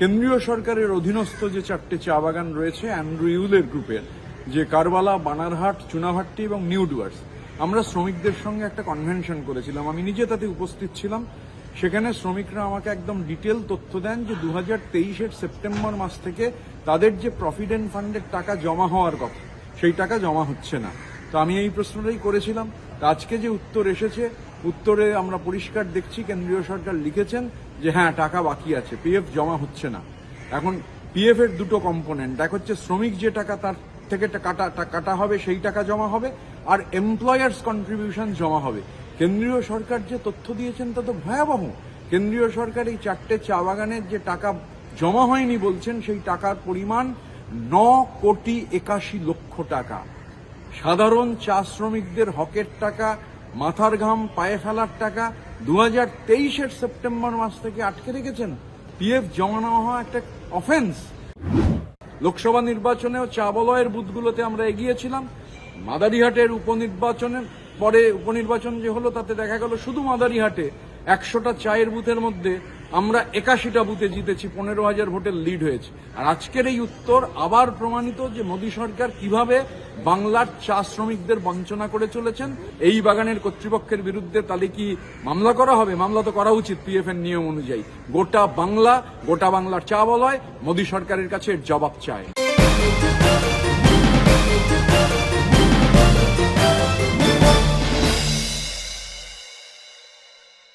কেন্দ্রীয় সরকারের অধীনস্থ যে চারটে চা বাগান রয়েছে, অ্যান্ড্রু ইউলের গ্রুপের, যে কারবালা, বানারহাট, চুনাভাট্টি এবং নিউ ডুয়ার্স আমরা শ্রমিকদের সঙ্গে একটা কনভেনশন করেছিলাম। আমি নিজে তাতে উপস্থিত ছিলাম। সেখানে শ্রমিকরা আমাকে একদম ডিটেল তথ্য দেন যে দু হাজার সেপ্টেম্বর মাস থেকে তাদের যে প্রভিডেন্ট ফান্ডের টাকা জমা হওয়ার কথা, সেই টাকা জমা হচ্ছে না। তো আমি এই প্রশ্নটাই করেছিলাম। আজকে যে উত্তর এসেছে উত্তরে আমরা পরিষ্কার দেখছি, কেন্দ্রীয় সরকার লিখেছেন যে হ্যাঁ টাকা বাকি আছে পিএফ জমা হচ্ছে না। এখন পিএফ এর দুটো কম্পোনেন্ট এক হচ্ছে শ্রমিক যে টাকা তার থেকে কাটা কাটা হবে, সেই টাকা জমা হবে, আর এমপ্লয়ার্স কন্ট্রিবিউশন জমা হবে। কেন্দ্রীয় সরকার যে তথ্য দিয়েছেন তা তো ভয়াবহ। কেন্দ্রীয় সরকার এই চারটে চা বাগানের যে টাকা জমা হয়নি বলছেন, সেই টাকার পরিমাণ ন কোটি একাশি লক্ষ টাকা। সাধারণ চা শ্রমিকদের হকের টাকা মাথার ঘাম, পায়ে ফেলার টাকা দু হাজার তেইশের সেপ্টেম্বর মাস থেকে আটকে রেখেছেন পিএফ জমা নেওয়া হওয়া একটা অফেন্স লোকসভা নির্বাচনেও চাবলয়ের বুথগুলোতে আমরা এগিয়েছিলাম। মাদারিহাটের উপনির্বাচনের পরে উপনির্বাচন যে হলো, তাতে দেখা গেল শুধু মাদারিহাটে একশোটা চায়ের বুথের মধ্যে আমরা একাশিটা বুথে জিতেছি, পনেরো হাজার ভোটের লিড হয়েছে। আর আজকের এই উত্তর আবার প্রমাণিত যে মোদী সরকার কীভাবে বাংলার চা শ্রমিকদের বঞ্চনা করে চলেছেন। এই বাগানের কর্তৃপক্ষের বিরুদ্ধে তাহলে কি মামলা করা হবে? মামলা তো করা উচিত পিএফ এর নিয়ম অনুযায়ী। গোটা বাংলা, গোটা বাংলার চা বলয়, মোদী সরকারের কাছে জবাব চায়।